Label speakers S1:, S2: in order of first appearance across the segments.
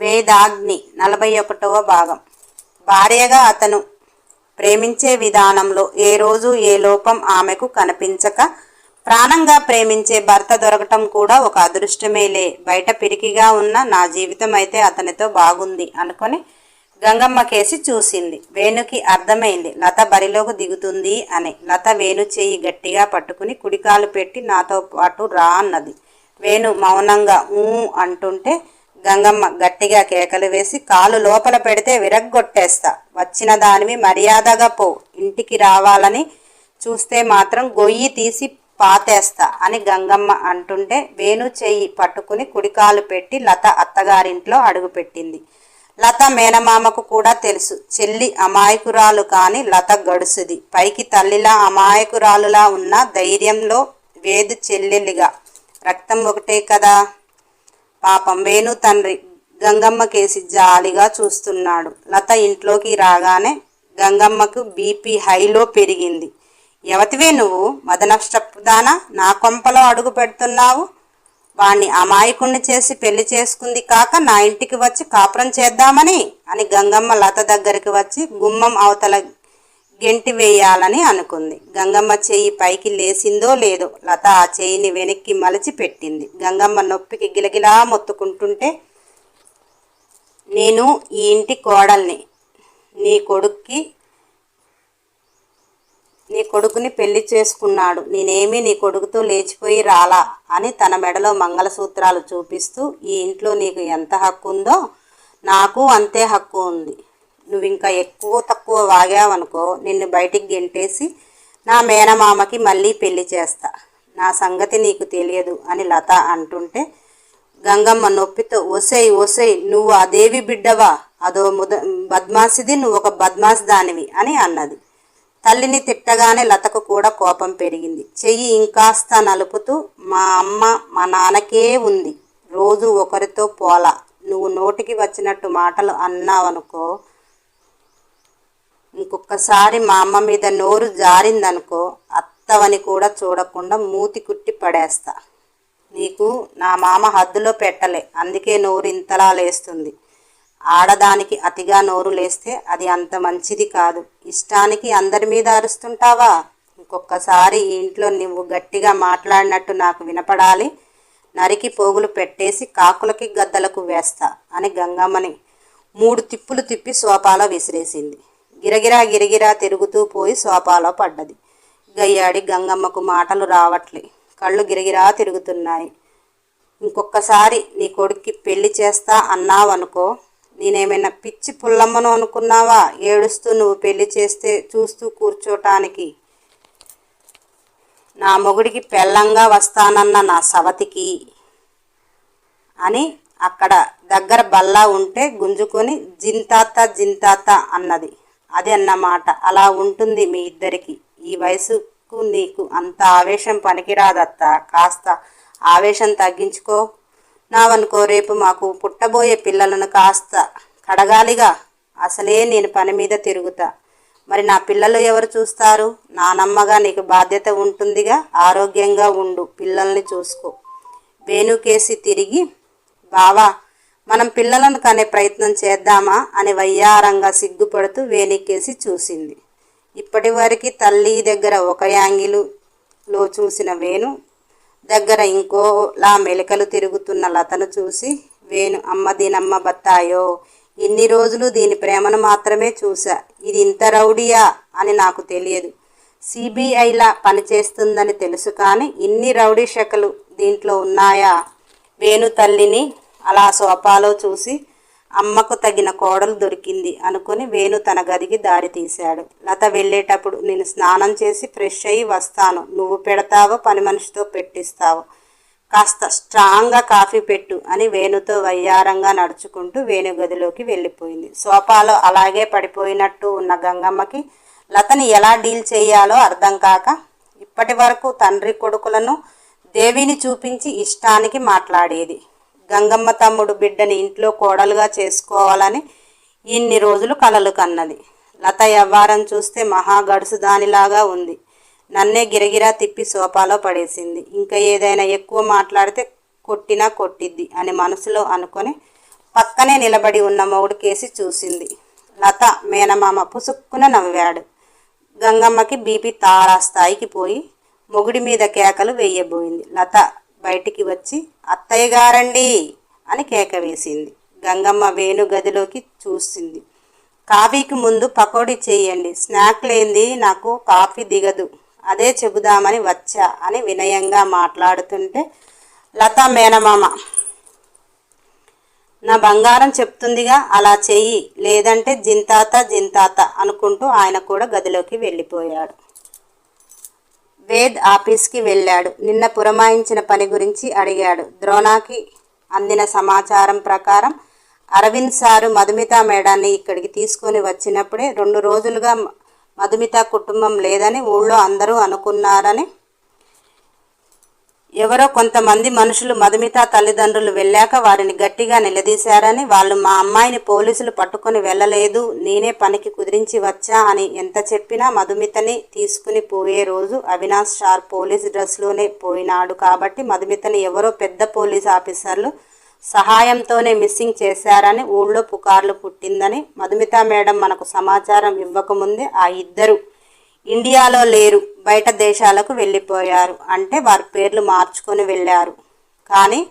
S1: వేదాగ్ని నలభై ఒకటవ భాగం. భార్యగా అతను ప్రేమించే విధానంలో ఏ రోజు ఏ లోపం ఆమెకు కనిపించక ప్రాణంగా ప్రేమించే భర్త దొరకటం కూడా ఒక అదృష్టమేలే బయట పిరికిగా ఉన్న నా జీవితం అయితే అతనితో బాగుంది అనుకొని గంగమ్మ కేసి చూసింది. వేణుకి అర్థమైంది. లత బరిలోకి దిగుతుంది అని. లత వేణు చేయి గట్టిగా పట్టుకుని కుడికాలు పెట్టి నాతో పాటు రా అన్నది. వేణు మౌనంగా ఊ అంటుంటే గంగమ్మ గట్టిగా కేకలు వేసి కాలు లోపల పెడితే విరగ్గొట్టేస్తా. వచ్చిన దానివి మర్యాదగా పో. ఇంటికి రావాలని చూస్తే మాత్రం గొయ్యి తీసి పాతేస్తా అని గంగమ్మ అంటుంటే వేణు చెయ్యి పట్టుకుని కుడికాలు పెట్టి లత అత్తగారింట్లో అడుగుపెట్టింది. లత మేనమామకు కూడా తెలుసు. చెల్లి అమాయకురాలు కాని లత గడుసుది. పైకి తల్లిలా అమాయకురాలులా ఉన్న ధైర్యంలో వేదు చెల్లెలిగా. రక్తం ఒకటే కదా? పాపం వేణు తండ్రి గంగమ్మ కేసి జాలిగా చూస్తున్నాడు. లత ఇంట్లోకి రాగానే గంగమ్మకు బీపీ హైలో పెరిగింది. ఎవతివే నువ్వు? మదనష్టపుదానా? నా కొంపలో అడుగు పెడుతున్నావు? వాణ్ణి అమాయకుణ్ణి చేసి పెళ్ళి చేసుకుంది కాక నా ఇంటికి వచ్చి కాపురం చేద్దామని? అని గంగమ్మ లత దగ్గరికి వచ్చి గుమ్మం అవతల గెంటి వేయాలని అనుకుంది. గంగమ్మ చెయ్యి పైకి లేసిందో లేదో లత ఆ చెయ్యిని వెనక్కి మలచి పెట్టింది. గంగమ్మ నొప్పికి గిలగిలా మొత్తుకుంటుంటే నేను ఈ ఇంటి కోడల్ని నీ కొడుక్కి నీ కొడుకుని పెళ్ళి చేసుకున్నాడు. నేనేమీ నీ కొడుకుతో లేచిపోయి రాలా అని తన మెడలో మంగళసూత్రాలు చూపిస్తూ ఈ ఇంట్లో నీకు ఎంత హక్కు ఉందో నాకు అంతే హక్కు ఉంది. నువ్వు ఇంకా ఎక్కువ తక్కువ వాగావనుకో నిన్ను బయటికి గెంటేసి నా మేనమామకి మళ్ళీ పెళ్ళి చేస్తా. నా సంగతి నీకు తెలియదు అని లత అంటుంటే గంగమ్మ నొప్పితో ఒసేయ్ ఒసేయ్ నువ్వు ఆ దేవి బిడ్డవా? అదో ముద బద్మాసిది నువ్వు ఒక బద్మాస్ దానివి అని అన్నది. తల్లిని తిట్టగానే లతకు కూడా కోపం పెరిగింది. చెయ్యి ఇంకాస్త నలుపుతూ మా అమ్మ మా నాన్నకే ఉంది. రోజు ఒకరితో పోలా. నువ్వు నోటికి వచ్చినట్టు మాటలు అన్నావనుకో ఇంకొకసారి మా అమ్మ మీద నోరు జారిందనుకో అత్తవని కూడా చూడకుండా మూతి కుట్టి పడేస్తా. నీకు నా మామ హద్దులో పెట్టలే అందుకే నోరు ఇంతలా లేస్తుంది. ఆడదానికి అతిగా నోరు లేస్తే అది అంత మంచిది కాదు. ఇష్టానికి అందరి మీద అరుస్తుంటావా? ఇంకొకసారి ఈ ఇంట్లో నువ్వు గట్టిగా మాట్లాడినట్టు నాకు వినపడాలి. నరికి పోగులు పెట్టేసి కాకులకి గద్దలకు వేస్తా అని గంగమ్మని మూడు తిప్పులు తిప్పి సోఫాలో విసిరేసింది. గిరగిరా గిరగిరా తిరుగుతూ పోయి సోఫాలో పడ్డది. గయ్యాడి గంగమ్మకు మాటలు రావట్లే. కళ్ళు గిరగిరా తిరుగుతున్నాయి. ఇంకొకసారి నీ కొడుక్కి పెళ్ళి చేస్తా అన్నావనుకో నేనేమైనా పిచ్చి పుల్లమ్మను అనుకున్నావా? ఏడుస్తూ నువ్వు పెళ్ళి చేస్తే చూస్తూ కూర్చోటానికి. నా మొగుడికి పెళ్ళంగా వస్తానన్న నా సవతికి అని అక్కడ దగ్గర బల్లా ఉంటే గుంజుకొని జింతాత జింతాత అన్నది. అది అన్నమాట అలా ఉంటుంది మీ ఇద్దరికి. ఈ వయసుకు నీకు అంత ఆవేశం పనికిరాదత్త. కాస్త ఆవేశం తగ్గించుకో. నావనుకో రేపు మాకు పుట్టబోయే పిల్లలను కాస్త కడగాలిగా. అసలే నేను పని మీద తిరుగుతా. మరి నా పిల్లలు ఎవరు చూస్తారు? నానమ్మగా నీకు బాధ్యత ఉంటుందిగా. ఆరోగ్యంగా ఉండు. పిల్లల్ని చూసుకో. వేణుకేసి తిరిగి బావా మనం పిల్లలను కనే ప్రయత్నం చేద్దామా అని వయ్యారంగా సిగ్గుపడుతూ వేణికేసి చూసింది. ఇప్పటి వరకు తల్లి దగ్గర ఒక యాంగిలులో చూసిన వేణు దగ్గర ఇంకోలా మెలికలు తిరుగుతున్న లతను చూసి వేణు అమ్మ దీనమ్మ బత్తాయో ఇన్ని రోజులు దీని ప్రేమను మాత్రమే చూసా ఇది ఇంత రౌడీయా అని నాకు తెలియదు. సిబిఐలా పనిచేస్తుందని తెలుసు కానీ ఇన్ని రౌడీ శకలు దీంట్లో ఉన్నాయా వేణు తల్లిని అలా సోఫాలో చూసి అమ్మకు తగిన కోడలు దొరికింది అనుకుని వేణు తన గదికి దారి తీశాడు. లత వెళ్ళేటప్పుడు నేను స్నానం చేసి ఫ్రెష్ అయ్యి వస్తాను. నువ్వు పెడతావో పని మనిషితో పెట్టిస్తావు. కాస్త స్ట్రాంగ్గా కాఫీ పెట్టు అని వేణుతో వయ్యారంగా నడుచుకుంటూ వేణు గదిలోకి వెళ్ళిపోయింది. సోఫాలో అలాగే పడిపోయినట్టు ఉన్న గంగమ్మకి లతని ఎలా డీల్ చేయాలో అర్థం కాక ఇప్పటి వరకు తండ్రి కొడుకులను దేవిని చూపించి ఇష్టానికి మాట్లాడేది. గంగమ్మ తమ్ముడు బిడ్డని ఇంట్లో కోడలుగా చేసుకోవాలని ఇన్ని రోజులు కలలు కన్నది. లత వ్యవహారం చూస్తే మహా గడుసు దానిలాగా ఉంది. నన్నే గిరగిరా తిప్పి సోఫాలో పడేసింది. ఇంకా ఏదైనా ఎక్కువ మాట్లాడితే కొట్టినా కొట్టిద్ది అని మనసులో అనుకొని పక్కనే నిలబడి ఉన్న మొగుడు కేసి చూసింది. లత మేనమామ పుసుక్కున నవ్వాడు. గంగమ్మకి బీపీ తారా స్థాయికి పోయి మొగుడి మీద కేకలు వేయబోయింది. లత బయటికి వచ్చి అత్తయ్య గారండి అని కేక వేసింది. గంగమ్మ వేణు గదిలోకి చూసింది. కాఫీకి ముందు పకోడీ చేయండి. స్నాక్ లేనిది నాకు కాఫీ దిగదు. అదే చెబుదామని వచ్చా అని వినయంగా మాట్లాడుతుంటే లత మేనమామ నా బంగారం చెప్తుందిగా అలా చెయ్యి. లేదంటే జింతాత జింతాత అనుకుంటూ ఆయన కూడా గదిలోకి వెళ్ళిపోయాడు. వేద్ ఆఫీస్కి వెళ్ళాడు. నిన్న పురమాయించిన పని గురించి అడిగాడు. ద్రోణాకి అందిన సమాచారం ప్రకారం అరవింద్ సారు మధుమిత మేడాన్ని ఇక్కడికి తీసుకొని వచ్చినప్పుడే రెండు రోజులుగా మధుమిత కుటుంబం లేదని ఊళ్ళో అందరూ అనుకున్నారని ఎవరో కొంతమంది మనుషులు మధుమిత తల్లిదండ్రులు వెళ్ళాక వారిని గట్టిగా నిలదీశారని వాళ్ళు మా అమ్మాయిని పోలీసులు పట్టుకొని వెళ్ళలేదు నేనే పనికి కుదిరించి వచ్చా అని ఎంత చెప్పినా మధుమితని తీసుకుని పోయే రోజు అవినాష్ షార్ పోలీస్ డ్రెస్లోనే పోయినాడు కాబట్టి మధుమితని ఎవరో పెద్ద పోలీస్ ఆఫీసర్లు సహాయంతోనే మిస్సింగ్ చేశారని ఊళ్ళో పుకార్లు పుట్టిందని మధుమిత మేడం మనకు సమాచారం ఇవ్వకముందే ఆ ఇద్దరు ఇండియాలో లేరు బయట దేశాలకు వెళ్ళిపోయారు. అంటే వారి పేర్లు మార్చుకొని వెళ్ళారు. కానీ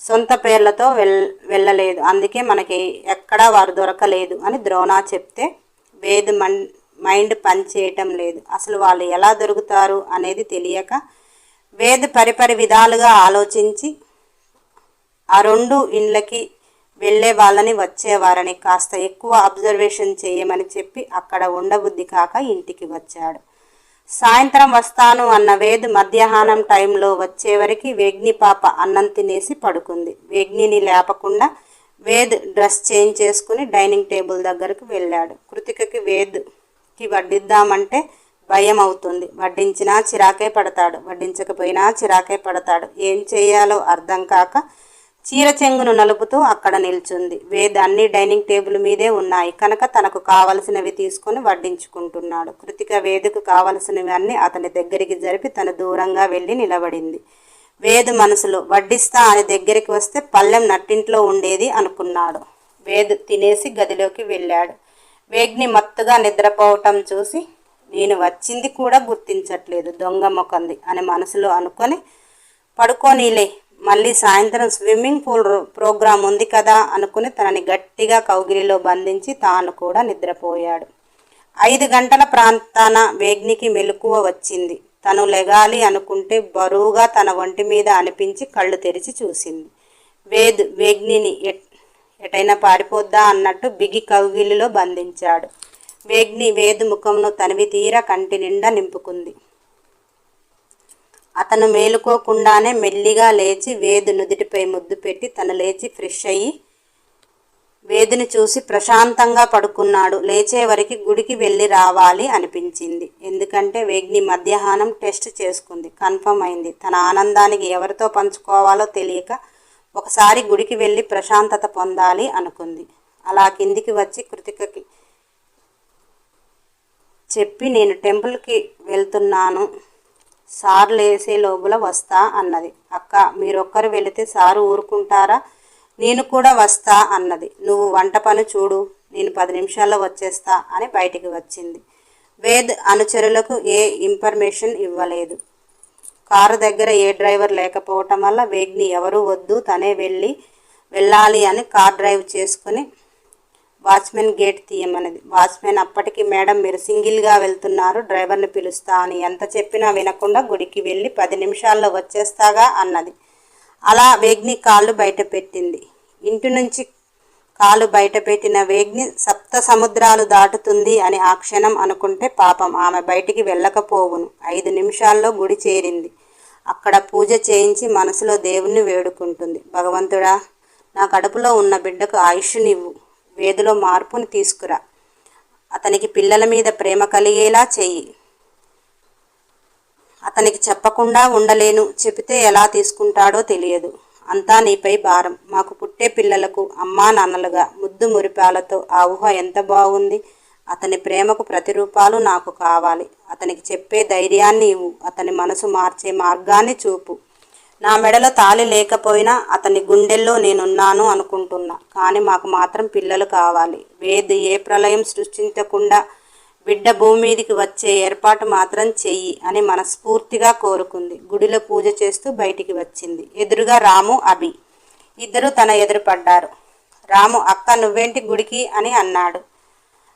S1: సొంత పేర్లతో వెల్ వెళ్ళలేదు. అందుకే మనకి ఎక్కడా వారు దొరకలేదు అని ద్రోణ చెప్తే వేద్ మన్ మైండ్ పనిచేయటం లేదు. అసలు వాళ్ళు ఎలా దొరుకుతారు అనేది తెలియక వేద్ పరిపరి విధాలుగా ఆలోచించి ఆ రెండు ఇండ్లకి వెళ్ళే వాళ్ళని వచ్చేవారని కాస్త ఎక్కువ అబ్జర్వేషన్ చేయమని చెప్పి అక్కడ ఉండబుద్ధి కాక ఇంటికి వచ్చాడు. సాయంత్రం వస్తాను అన్న వేద్ మధ్యాహ్నం టైంలో వచ్చేవరకు వేగ్ని పాప అన్నం తినేసి పడుకుంది. వేగ్నిని లేపకుండా వేద్ డ్రెస్ చేంజ్ చేసుకుని డైనింగ్ టేబుల్ దగ్గరకు వెళ్ళాడు. కృతికకి వేద్కి వడ్డిద్దామంటే భయం అవుతుంది. వడ్డించినా చిరాకే పడతాడు. వడ్డించకపోయినా చిరాకే పడతాడు. ఏం చేయాలో అర్థం కాక చీర చెంగును నలుపుతూ అక్కడ నిల్చుంది. వేద అన్ని డైనింగ్ టేబుల్ మీదే ఉన్నాయి. కనుక తనకు కావలసినవి తీసుకొని వడ్డించుకుంటున్నాడు. కృతిక వేదకు కావలసినవి అన్ని అతని దగ్గరికి జరిపి తను దూరంగా వెళ్ళి నిలబడింది. వేదు మనసులో వడ్డిస్తా అని దగ్గరికి వస్తే పళ్ళెం నట్టింట్లో ఉండేది అనుకున్నాడు. వేదు తినేసి గదిలోకి వెళ్ళాడు. వేగ్ని మత్తుగా నిద్రపోవటం చూసి నేను వచ్చింది కూడా గుర్తించట్లేదు దొంగ మొకంది అని మనసులో అనుకొని పడుకోనీలే మళ్ళీ సాయంత్రం స్విమ్మింగ్ పూల్ ప్రోగ్రాం ఉంది కదా అనుకుని తనని గట్టిగా కౌగిలిలో బంధించి తాను కూడా నిద్రపోయాడు. ఐదు గంటల ప్రాంతాన వేగ్నికి మెలకువ వచ్చింది. తను లెగాలి అనుకుంటే బరువుగా తన ఒంటి మీద అనిపించి కళ్ళు తెరిచి చూసింది. వేద్ వేగ్నిని ఎట్ ఎటైనా పారిపోద్దా అన్నట్టు బిగి కౌగిలిలో బంధించాడు. వేగ్ని వేద్ ముఖంను తనివి తీర కంటి నిండా నింపుకుంది. అతను మేలుకోకుండానే మెల్లిగా లేచి వేదు నుదుటిపై ముద్దు పెట్టి తను లేచి ఫ్రెష్ అయ్యి వేదిని చూసి ప్రశాంతంగా పడుకున్నాడు. లేచే వరకు గుడికి వెళ్ళి రావాలి అనిపించింది. ఎందుకంటే వేగ్ని మధ్యాహ్నం టెస్ట్ చేసుకుంది. కన్ఫర్మ్ అయింది. తన ఆనందానికి ఎవరితో పంచుకోవాలో తెలియక ఒకసారి గుడికి వెళ్ళి ప్రశాంతత పొందాలి అనుకుంది. అలా కిందికి వచ్చి కృతికకి చెప్పి నేను టెంపుల్కి వెళ్తున్నాను. సార్ లేసే లోపల వస్తా అన్నది. అక్క మీరొక్కరు వెళితే సారు ఊరుకుంటారా? నేను కూడా వస్తా అన్నది. నువ్వు వంట పని చూడు నేను పది నిమిషాల్లో వచ్చేస్తా అని బయటికి వచ్చింది. వేద్ అనుచరులకు ఏ ఇన్ఫర్మేషన్ ఇవ్వలేదు. కారు దగ్గర ఏ డ్రైవర్ లేకపోవటం వల్ల వేగ్ని ఎవరు వద్దు తనే వెళ్ళి వెళ్ళాలి అని కార్ డ్రైవ్ చేసుకుని వాచ్మెన్ గేట్ తీయమన్నది. వాచ్మెన్ అప్పటికి మేడం మీరు సింగిల్గా వెళ్తున్నారు డ్రైవర్ని పిలుస్తా అని ఎంత చెప్పినా వినకుండా గుడికి వెళ్ళి పది నిమిషాల్లో వచ్చేస్తాగా అన్నది. అలా వేగ్ని కాళ్ళు బయట పెట్టింది. ఇంటి నుంచి కాలు బయట పెట్టిన వేగ్ని సప్త సముద్రాలు దాటుతుంది అని ఆ క్షణం అనుకుంటే పాపం ఆమె బయటికి వెళ్ళకపోవును. ఐదు నిమిషాల్లో గుడి చేరింది. అక్కడ పూజ చేయించి మనసులో దేవుణ్ణి వేడుకుంటుంది. భగవంతుడా నా కడుపులో ఉన్న బిడ్డకు ఆయుష్నివ్వు. వేదిలో మార్పుని తీసుకురా. అతనికి పిల్లల మీద ప్రేమ కలిగేలా చెయ్యి. అతనికి చెప్పకుండా ఉండలేను చెబితే ఎలా తీసుకుంటాడో తెలియదు. అంతా నీపై భారం. మాకు పుట్టే పిల్లలకు అమ్మా నాన్నలుగా ముద్దు మురిపాలతో ఆ ఊహ ఎంత బాగుంది? అతని ప్రేమకు ప్రతిరూపాలు నాకు కావాలి. అతనికి చెప్పే ధైర్యాన్ని ఇవ్వు. అతని మనసు మార్చే మార్గాన్ని చూపు. నా మెడలో తాళి లేకపోయినా అతని గుండెల్లో నేనున్నాను అనుకుంటున్నా. కానీ మాకు మాత్రం పిల్లలు కావాలి. వేది ఏ ప్రళయం సృష్టించకుండా బిడ్డ భూమి మీదికి వచ్చే ఏర్పాటు మాత్రం చెయ్యి అని మనస్ఫూర్తిగా కోరుకుంది. గుడిలో పూజ చేస్తూ బయటికి వచ్చింది. ఎదురుగా రాము అభి. ఇద్దరు తన ఎదురు పడ్డారు. రాము అక్క నువ్వేంటి గుడికి? అని అన్నాడు.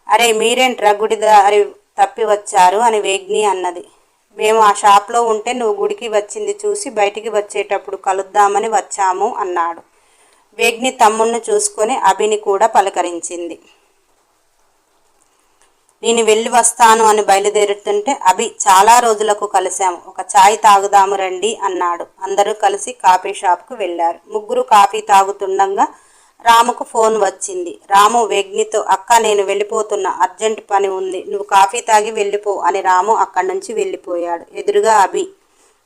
S1: అరే మీరేంట్రా గుడి దారి తప్పి వచ్చారు? అని వేగ్ని అన్నది. మేము ఆ షాప్లో ఉంటే నువ్వు గుడికి వచ్చింది చూసి బయటికి వచ్చేటప్పుడు కలుద్దామని వచ్చాము అన్నాడు. వేగ్ని తమ్ముణ్ణి చూసుకొని అభిని కూడా పలకరించింది. నేను వెళ్ళి వస్తాను అని బయలుదేరుతుంటే అభి చాలా రోజులకు కలిశాము ఒక ఛాయ్ తాగుదాము రండి అన్నాడు. అందరూ కలిసి కాఫీ షాప్కు వెళ్ళారు. ముగ్గురు కాఫీ తాగుతుండగా రాముకు ఫోన్ వచ్చింది. రాము వేగ్నితో అక్క నేను వెళ్ళిపోతున్నా. అర్జెంట్ పని ఉంది. నువ్వు కాఫీ తాగి వెళ్ళిపో అని రాము అక్కడి నుంచి వెళ్ళిపోయాడు. ఎదురుగా అభి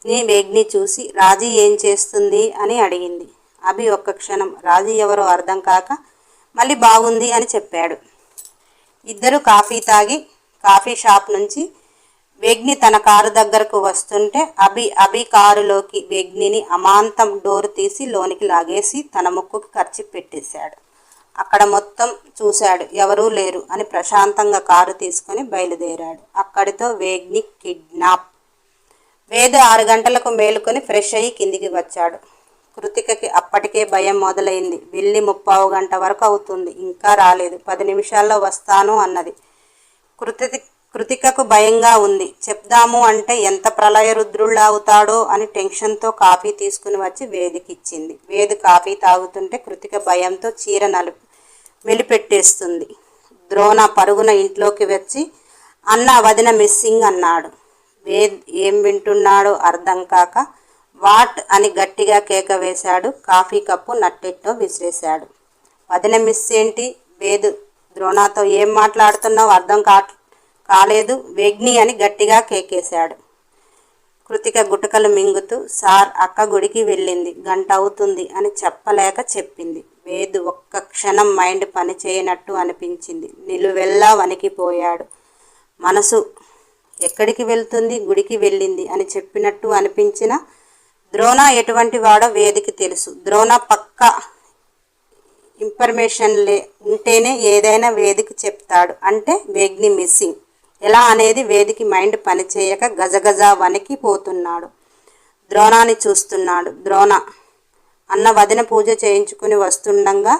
S1: నీ వేగ్ని చూసి రాజీ ఏం చేస్తుంది? అని అడిగింది. అభి ఒక్క క్షణం రాజీ ఎవరో అర్థం కాక మళ్ళీ బాగుంది అని చెప్పాడు. ఇద్దరు కాఫీ తాగి కాఫీ షాప్ నుంచి వేగ్ని తన కారు దగ్గరకు వస్తుంటే అభి అభి కారులోకి వేగ్నిని అమాంతం డోర్ తీసి లోనికి లాగేసి తన ముక్కుకి ఖర్చు పెట్టేశాడు. అక్కడ మొత్తం చూశాడు. ఎవరూ లేరు అని ప్రశాంతంగా కారు తీసుకొని బయలుదేరాడు. అక్కడితో వేగ్ని కిడ్నాప్. వేద ఆరు గంటలకు మేలుకొని ఫ్రెష్ అయ్యి కిందికి వచ్చాడు. కృతికకి అప్పటికే భయం మొదలైంది. వెళ్ళి ముప్పావు గంట వరకు అవుతుంది. ఇంకా రాలేదు. పది నిమిషాల్లో వస్తాను అన్నది. కృతి కృతికకు భయంగా ఉంది. చెప్దాము అంటే ఎంత ప్రళయ రుద్రుళ్ళవుతాడో అని టెన్షన్తో కాఫీ తీసుకుని వచ్చి వేదికిచ్చింది. వేది కాఫీ తాగుతుంటే కృతిక భయంతో చీర నలుపు మెలిపెట్టేస్తుంది. ద్రోణ పరుగున ఇంట్లోకి వచ్చి అన్న వదిన మిస్సింగ్ అన్నాడు. వేద్ ఏం వింటున్నాడో అర్థం కాక వాట్ అని గట్టిగా కేక వేశాడు. కాఫీ కప్పు నట్టెట్టో విసిరేశాడు. వదిన మిస్ ఏంటి వేదు ద్రోణాతో ఏం మాట్లాడుతున్నావు? అర్థం కా కాలేదు వెగ్ని అని గట్టిగా కేకేశాడు. కృతిక గుటకలు మింగుతూ సార్ అక్క గుడికి వెళ్ళింది. గంట అవుతుంది అని చెప్పలేక చెప్పింది. వేదు ఒక్క క్షణం మైండ్ పనిచేయనట్టు అనిపించింది. నిలువెల్లా వణికిపోయాడు. మనసు ఎక్కడికి వెళ్తుంది? గుడికి వెళ్ళింది అని చెప్పినట్టు అనిపించిన ద్రోణ ఎటువంటి వాడో వేదికి తెలుసు. ద్రోణ పక్క ఇన్ఫర్మేషన్ లే ఉంటేనే ఏదైనా వేదికి చెప్తాడు. అంటే వేగ్ని మిస్సింగ్ ఎలా అనేది వేదికి మైండ్ పనిచేయక గజగజ వణికిపోతున్నాడు ద్రోణాన్ని చూస్తున్నాడు. ద్రోణ అన్న వదిన పూజ చేయించుకుని వస్తుండగా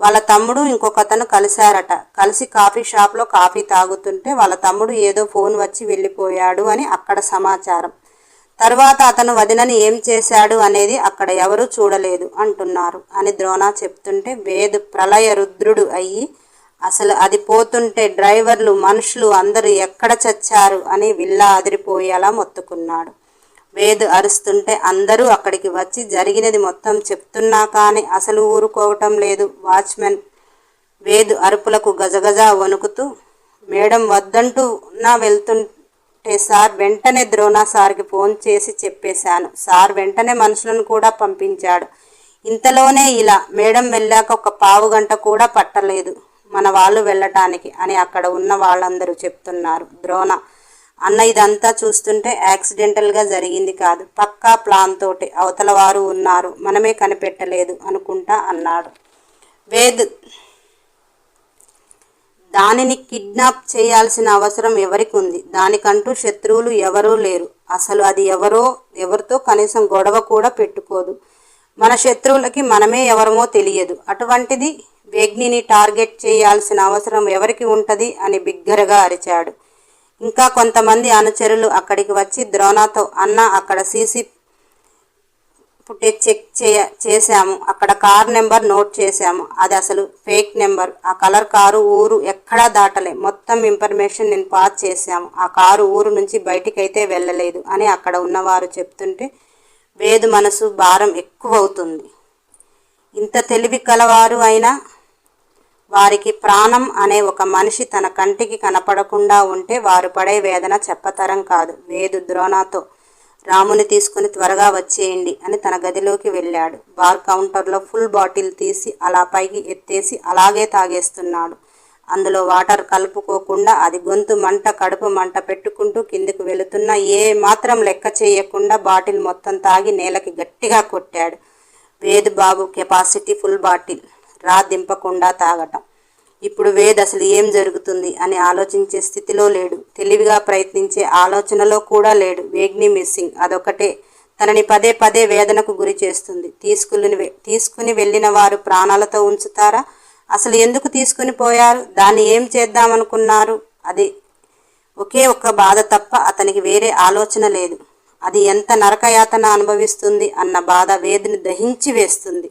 S1: వాళ్ళ తమ్ముడు ఇంకొకతను కలిశారట. కలిసి కాఫీ షాప్లో కాఫీ తాగుతుంటే వాళ్ళ తమ్ముడు ఏదో ఫోన్ వచ్చి వెళ్ళిపోయాడు అని అక్కడ సమాచారం. తర్వాత అతను వదినని ఏం చేశాడు అనేది అక్కడ ఎవరూ చూడలేదు అంటున్నారు అని ద్రోణ చెప్తుంటే వేదు ప్రళయ రుద్రుడు అయ్యి అసలు అది పోతుంటే డ్రైవర్లు మనుషులు అందరూ ఎక్కడ చచ్చారు అని విల్లా అదిరిపోయేలా మొత్తుకున్నాడు. వేదు అరుస్తుంటే అందరూ అక్కడికి వచ్చి జరిగినది మొత్తం చెప్తున్నా కానీ అసలు ఊరుకోవటం లేదు. వాచ్మెన్ వేదు అరుపులకు గజగజ వణుకుతూ మేడం వద్దంటూ నా వెళ్తుంటే సార్ వెంటనే ద్రోణ సార్కి ఫోన్ చేసి చెప్పేశాను. సార్ వెంటనే మనుషులను కూడా పంపించాడు. ఇంతలోనే ఇలా మేడం వెళ్ళాక ఒక పావు గంట కూడా పట్టలేదు. మన వాళ్ళు వెళ్ళటానికి అని అక్కడ ఉన్న వాళ్ళందరూ చెప్తున్నారు. ద్రోణ అన్న ఇదంతా చూస్తుంటే యాక్సిడెంటల్గా జరిగింది కాదు. పక్కా ప్లాన్ తోటి అవతల వారు ఉన్నారు. మనమే కనిపెట్టలేదు అనుకుంటా అన్నాడు. వేద్ దానిని కిడ్నాప్ చేయాల్సిన అవసరం ఎవరికి ఉంది? దానికంటూ శత్రువులు ఎవరూ లేరు. అసలు అది ఎవరో ఎవరితో కనీసం గొడవ కూడా పెట్టుకోదు. మన శత్రువులకి మనమే ఎవరమో తెలియదు. అటువంటిది వేగ్నిని టార్గెట్ చేయాల్సిన అవసరం ఎవరికి ఉంటుంది అని బిగ్గరగా అరిచాడు. ఇంకా కొంతమంది అనుచరులు అక్కడికి వచ్చి ద్రోణతో అన్న అక్కడ సీసీ ఫుటేజ్ చెక్ చేయ చేశాము. అక్కడ కార్ నెంబర్ నోట్ చేశాము. అది అసలు ఫేక్ నెంబర్. ఆ కలర్ కారు ఊరు ఎక్కడా దాటలే. మొత్తం ఇన్ఫర్మేషన్ నేను పాస్ చేశాము. ఆ కారు ఊరు నుంచి బయటికైతే వెళ్ళలేదు అని అక్కడ ఉన్నవారు చెప్తుంటే వేదు మనసు భారం ఎక్కువ అవుతుంది ఇంత తెలివి కలవారు అయినా వారికి ప్రాణం అనే ఒక మనిషి తన కంటికి కనపడకుండా ఉంటే వారు పడే వేదన చెప్పతరం కాదు. వేదు ద్రోణతో రాముని తీసుకుని త్వరగా వచ్చేయండి అని తన గదిలోకి వెళ్ళాడు. బార్ కౌంటర్లో ఫుల్ బాటిల్ తీసి అలా పైకి ఎత్తేసి అలాగే తాగేస్తున్నాడు. అందులో వాటర్ కలుపుకోకుండా అది గొంతు మంట కడుపు మంట పెట్టుకుంటూ కిందికి వెళుతున్నా ఏ మాత్రం లెక్క చేయకుండా బాటిల్ మొత్తం తాగి నేలకి గట్టిగా కొట్టాడు. Ved Babu capacity full bottle. రాదింపకుండా తాగటం. ఇప్పుడు వేద్ అసలు ఏం జరుగుతుంది అని ఆలోచించే స్థితిలో లేడు. తెలివిగా ప్రయత్నించే ఆలోచనలో కూడా లేడు. వేగ్ని మిస్సింగ్ అదొకటే. తనని పదే పదే వేదనకు గురి చేస్తుంది. తీసుకుని తీసుకుని వెళ్ళిన వారు ప్రాణాలతో ఉంచుతారా? అసలు ఎందుకు తీసుకుని పోయారు? దాన్ని ఏం చేద్దామనుకున్నారు? అది ఒకే ఒక్క బాధ తప్ప అతనికి వేరే ఆలోచన లేదు. అది ఎంత నరకయాతన అనుభవిస్తుంది అన్న బాధ వేదిని దహించి వేస్తుంది.